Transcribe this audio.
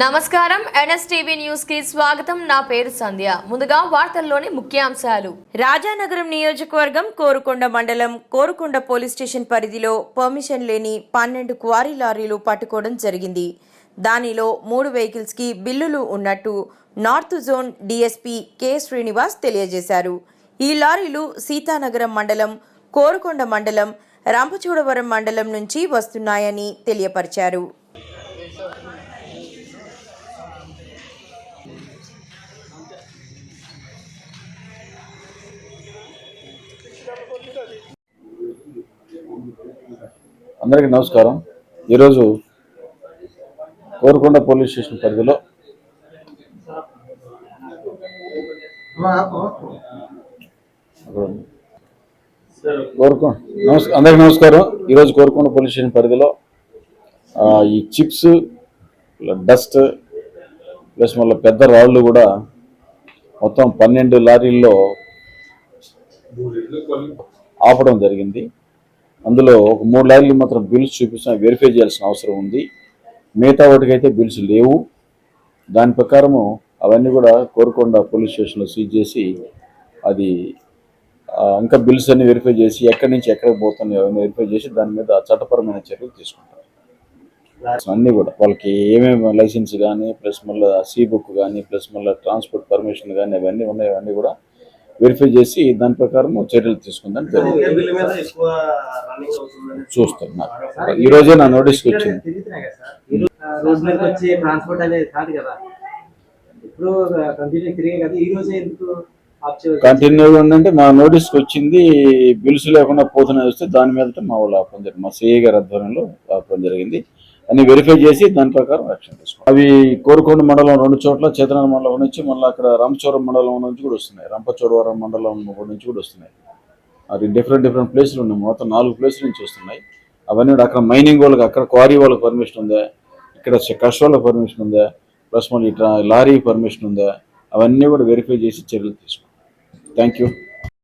నమస్కారం. ఎన్ఎస్టీవీ న్యూస్కి స్వాగతం. నా పేరు సంధ్య. ముందుగా వార్తల్లోని ముఖ్యాంశాలు. రాజానగరం నియోజకవర్గం కోరుకొండ మండలం కోరుకొండ పోలీస్ స్టేషన్ పరిధిలో పర్మిషన్ లేని పన్నెండు క్వారీ లారీలు పట్టుకోవడం జరిగింది. దానిలో మూడు వెహికల్స్కి బిల్లులు ఉన్నట్టు north zone DSP K Srinivas తెలియజేశారు. ఈ లారీలు సీతానగరం మండలం కోరుకొండ మండలం రంపచోడవరం మండలం నుంచి వస్తున్నాయని తెలియపరిచారు. అందరికీ నమస్కారం. ఈరోజు కోరుకొండ పోలీస్ స్టేషన్ పరిధిలో కోరుకొండ నమస్కారం అందరికీ నమస్కారం. ఈరోజు కోరుకొండ పోలీస్ స్టేషన్ పరిధిలో ఈ చిప్స్ డస్ట్ ప్లస్ మళ్ళీ పెద్ద రాళ్ళు కూడా మొత్తం పన్నెండు లారీల్లో ఆపడం జరిగింది. అందులో ఒక మూడు లైన్లు మాత్రం బిల్స్ చూపించిన వెరిఫై చేయాల్సిన అవసరం ఉంది. మిగతా వాటికైతే బిల్స్ లేవు. దాని ప్రకారము అవన్నీ కూడా కోరుకొండ పోలీస్ స్టేషన్లో సీజ్ చేసి అది ఇంకా బిల్స్ అన్ని వెరిఫై చేసి ఎక్కడి నుంచి ఎక్కడికి పోతున్నాయి అవన్నీ వెరిఫై చేసి దాని మీద చట్టపరమైన చర్యలు తీసుకుంటారు. అన్నీ కూడా వాళ్ళకి ఏమేమి లైసెన్స్ కానీ ప్లస్ మళ్ళీ సీ బుక్ కానీ ప్లస్ మళ్ళీ ట్రాన్స్పోర్ట్ పర్మిషన్ కానీ అవన్నీ ఉన్నాయి. అవన్నీ కూడా వెరిఫై చేసి దాని ప్రకారం చర్యలు తీసుకుందని అవుతుందని చూస్తున్నారు. ఈ రోజే నా నోటీస్కి వచ్చింది. తిరుగుతున్నాయి కదా సార్? ఈ రోజు- ఆ, రోజు మీదకి వచ్చి ట్రాన్స్పోర్ట్ అనేది కాదు కదా. ఇప్పుడు కంటిన్యూ తిరిగే కదా. ఈ రోజే ఎందుకు ఆఫ్ చేయవచ్చు కంటిన్యూ ఉందంటే మా నోటీస్కి వచ్చింది బిల్స్ లేకుండా పోతున్నాయి వస్తే దాని మీద మా వాళ్ళు ఆపడం జరిగింది మా సిఐ గారి ఆధ్వర్యంలో ఆపడం జరిగింది. అన్ని వెరిఫై చేసి దాని ప్రకారం యాక్షన్ తీసుకోవాలి. అవి కోరుకొండ మండలం రెండు చోట్ల చేతనాల మండలం నుంచి మళ్ళీ అక్కడ రామచోరం మండలం నుంచి కూడా వస్తున్నాయి. రంపచోడవరం మండలం నుంచి కూడా వస్తున్నాయి. అది డిఫరెంట్ డిఫరెంట్ ప్లేసులు ఉన్నాయి. మొత్తం నాలుగు ప్లేసుల నుంచి వస్తున్నాయి. అవన్నీ కూడా అక్కడ మైనింగ్ వాళ్ళకి అక్కడ క్వారీ వాళ్ళకి పర్మిషన్ ఉందా? ఇక్కడ కష్ వాళ్ళకి పర్మిషన్ ఉందా? ప్లస్ మళ్ళీ ఇట్లా లారీ పర్మిషన్ ఉందా? అవన్నీ కూడా వెరిఫై చేసి చర్యలు తీసుకుంటాం థ్యాంక్ యూ